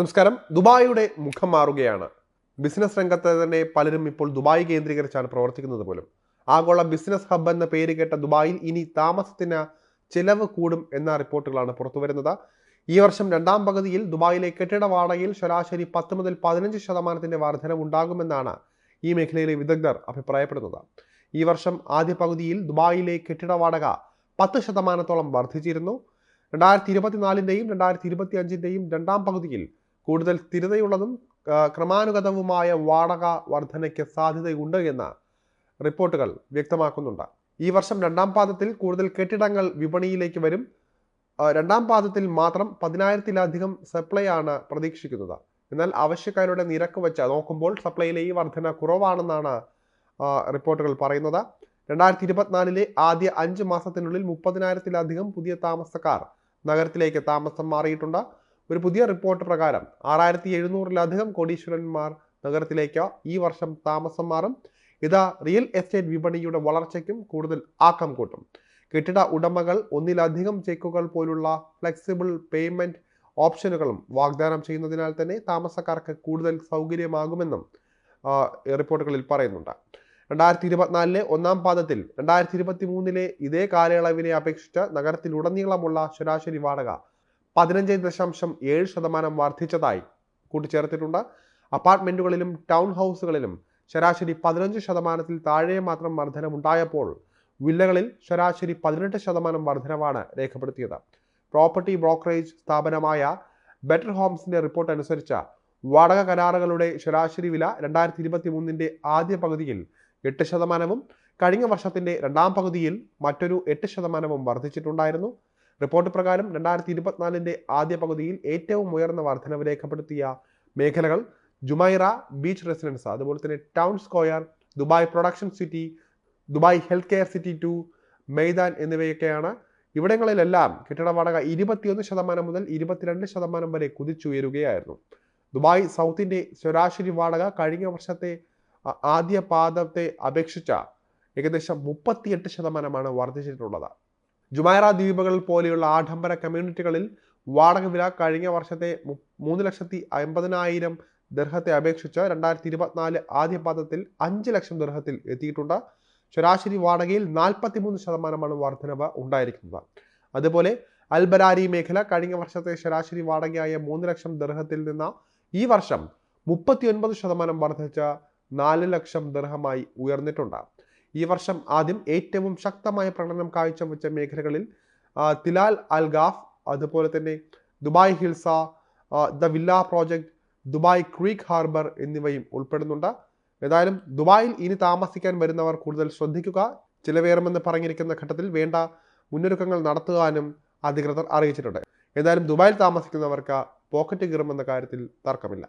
നമസ്കാരം. ദുബായിയുടെ മുഖം മാറുകയാണ്. ബിസിനസ് രംഗത്ത് തന്നെ പലരും ഇപ്പോൾ ദുബായ് കേന്ദ്രീകരിച്ചാണ് പ്രവർത്തിക്കുന്നത് പോലും. ആഗോള ബിസിനസ് ഹബ് എന്ന പേര് കേട്ട ദുബായിൽ ഇനി താമസത്തിന് ചിലവ് കൂടും എന്ന റിപ്പോർട്ടുകളാണ് പുറത്തുവരുന്നത് ഈ വർഷം രണ്ടാം പകുതിയിൽ ദുബായിലെ കെട്ടിട വാടകയിൽ ശരാശരി പത്ത് മുതൽ പതിനഞ്ച് ശതമാനത്തിന്റെ വർധനവ് ഉണ്ടാകുമെന്നാണ് ഈ മേഖലയിലെ വിദഗ്ധർ അഭിപ്രായപ്പെടുന്നത്. ഈ വർഷം ആദ്യ പകുതിയിൽ ദുബായിലെ കെട്ടിട വാടക പത്ത് ശതമാനത്തോളം വർദ്ധിച്ചിരുന്നു. രണ്ടായിരത്തി ഇരുപത്തിനാലിന്റെയും രണ്ടായിരത്തി ഇരുപത്തി അഞ്ചിന്റെയും രണ്ടാം പകുതിയിൽ കൂടുതൽ സ്ഥിരതയുള്ളതും ക്രമാനുഗതവുമായ വാടക വർധനയ്ക്ക് സാധ്യതയുണ്ട് എന്ന് റിപ്പോർട്ടുകൾ വ്യക്തമാക്കുന്നുണ്ട്. ഈ വർഷം രണ്ടാം പാദത്തിൽ കൂടുതൽ കെട്ടിടങ്ങൾ വിപണിയിലേക്ക് വരും. രണ്ടാം പാദത്തിൽ മാത്രം പതിനായിരത്തിലധികം സപ്ലൈ ആണ് പ്രതീക്ഷിക്കുന്നത്. എന്നാൽ ആവശ്യക്കാരുടെ നിരക്ക് വെച്ച് നോക്കുമ്പോൾ സപ്ലൈയിലെ ഈ വർധന കുറവാണെന്നാണ് റിപ്പോർട്ടുകൾ പറയുന്നത്. രണ്ടായിരത്തി ഇരുപത്തിനാലിലെ ആദ്യ അഞ്ച് മാസത്തിനുള്ളിൽ മുപ്പതിനായിരത്തിലധികം പുതിയ താമസക്കാർ നഗരത്തിലേക്ക് താമസം മാറിയിട്ടുണ്ട്. ഒരു പുതിയ റിപ്പോർട്ട് പ്രകാരം ആറായിരത്തി എഴുന്നൂറിലധികം കോടീശ്വരന്മാർ നഗരത്തിലേക്ക് ഈ വർഷം താമസം മാറും. ഇത് റിയൽ എസ്റ്റേറ്റ് വിപണിയുടെ വളർച്ചയ്ക്കും കൂടുതൽ ആക്കം കൂട്ടും. കെട്ടിട ഉടമകൾ ഒന്നിലധികം ചെക്കുകൾ പോലുള്ള ഫ്ലെക്സിബിൾ പേയ്മെന്റ് ഓപ്ഷനുകളും വാഗ്ദാനം ചെയ്യുന്നതിനാൽ തന്നെ താമസക്കാർക്ക് കൂടുതൽ സൗകര്യമാകുമെന്നും റിപ്പോർട്ടുകളിൽ പറയുന്നുണ്ട്. രണ്ടായിരത്തി ഇരുപത്തിനാലിലെ ഒന്നാം പാദത്തിൽ രണ്ടായിരത്തി ഇരുപത്തി മൂന്നിലെ ഇതേ കാലയളവിനെ അപേക്ഷിച്ച് നഗരത്തിലുടനീളമുള്ള ശരാശരി വാടക പതിനഞ്ച് ദശാംശം ഏഴ് ശതമാനം വർദ്ധിച്ചതായി കൂട്ടിച്ചേർത്തിട്ടുണ്ട്. അപ്പാർട്ട്മെന്റുകളിലും ടൗൺ ഹൗസുകളിലും ശരാശരി പതിനഞ്ച് ശതമാനത്തിൽ താഴെ മാത്രം വർധനമുണ്ടായപ്പോൾ വില്ലകളിൽ ശരാശരി പതിനെട്ട് ശതമാനം വർധനവാണ് രേഖപ്പെടുത്തിയത്. പ്രോപ്പർട്ടി ബ്രോക്കറേജ് സ്ഥാപനമായ ബെറ്റർ ഹോംസിന്റെ റിപ്പോർട്ട് അനുസരിച്ച് വാടക കരാറുകളുടെ ശരാശരി വില രണ്ടായിരത്തി ഇരുപത്തി മൂന്നിന്റെ ആദ്യ പകുതിയിൽ എട്ട് ശതമാനവും കഴിഞ്ഞ വർഷത്തിന്റെ രണ്ടാം പകുതിയിൽ മറ്റൊരു എട്ട് ശതമാനവും വർദ്ധിച്ചിട്ടുണ്ടായിരുന്നു. റിപ്പോർട്ട് പ്രകാരം രണ്ടായിരത്തി ഇരുപത്തിനാലിന്റെ ആദ്യ പകുതിയിൽ ഏറ്റവും ഉയർന്ന വർധനവ് രേഖപ്പെടുത്തിയ മേഖലകൾ ജുമൈറ ബീച്ച് റെസിഡൻസ് അതുപോലെ തന്നെ town square Dubai production city Dubai health care city to Meydan എന്നിവയൊക്കെയാണ്. ഇവിടങ്ങളിലെല്ലാം കെട്ടിട വാടക ഇരുപത്തിയൊന്ന് ശതമാനം മുതൽ ഇരുപത്തിരണ്ട് ശതമാനം വരെ കുതിച്ചുയരുകയായിരുന്നു. ദുബായ് സൗത്തിന്റെ ശരാശരി വാടക കഴിഞ്ഞ വർഷത്തെ ആദ്യ പാദത്തെ അപേക്ഷിച്ച ഏകദേശം മുപ്പത്തിയെട്ട് ശതമാനമാണ് വർദ്ധിച്ചിട്ടുള്ളത്. ജുമൈറ ദ്വീപുകൾ പോലെയുള്ള ആഡംബര കമ്മ്യൂണിറ്റികളിൽ വാടക വില കഴിഞ്ഞ വർഷത്തെ മൂന്ന് ലക്ഷത്തി അമ്പതിനായിരം ദർഹത്തെ അപേക്ഷിച്ച് രണ്ടായിരത്തി ഇരുപത്തിനാല് ആദ്യ പാദത്തിൽ അഞ്ച് ലക്ഷം ദർഹത്തിൽ എത്തിയിട്ടുണ്ട്. ശരാശരി വാടകയിൽ നാൽപ്പത്തിമൂന്ന് ശതമാനമാണ് വർധനവ് ഉണ്ടായിരിക്കുന്നത്. അതുപോലെ അൽബരാരി മേഖല കഴിഞ്ഞ വർഷത്തെ ശരാശരി വാടകയായ മൂന്ന് ലക്ഷം ദർഹത്തിൽ നിന്ന് ഈ വർഷം മുപ്പത്തിയൊൻപത് ശതമാനം വർദ്ധിച്ച നാല് ലക്ഷം ദർഹമായി ഉയർന്നിട്ടുണ്ട്. ഈ വർഷം ആദ്യം ഏറ്റവും ശക്തമായ പ്രകടനം കാഴ്ചവെച്ച മേഖലകളിൽ തിലാൽ തിലാൽ അൽഗാഫ് അതുപോലെ തന്നെ Dubai Hills the villa project Dubai Creek Harbour എന്നിവയും ഉൾപ്പെടുന്നുണ്ട്. ഏതായാലും ദുബായിൽ ഇനി താമസിക്കാൻ വരുന്നവർ കൂടുതൽ ശ്രദ്ധിക്കുക. ചിലവേറുമെന്ന് പറഞ്ഞിരിക്കുന്ന ഘട്ടത്തിൽ വേണ്ട മുന്നൊരുക്കങ്ങൾ നടത്തുവാനും അധികൃതർ അറിയിച്ചിട്ടുണ്ട്. ഏതായാലും ദുബായിൽ താമസിക്കുന്നവർക്ക് പോക്കറ്റ് കീറുമെന്ന കാര്യത്തിൽ തർക്കമില്ല.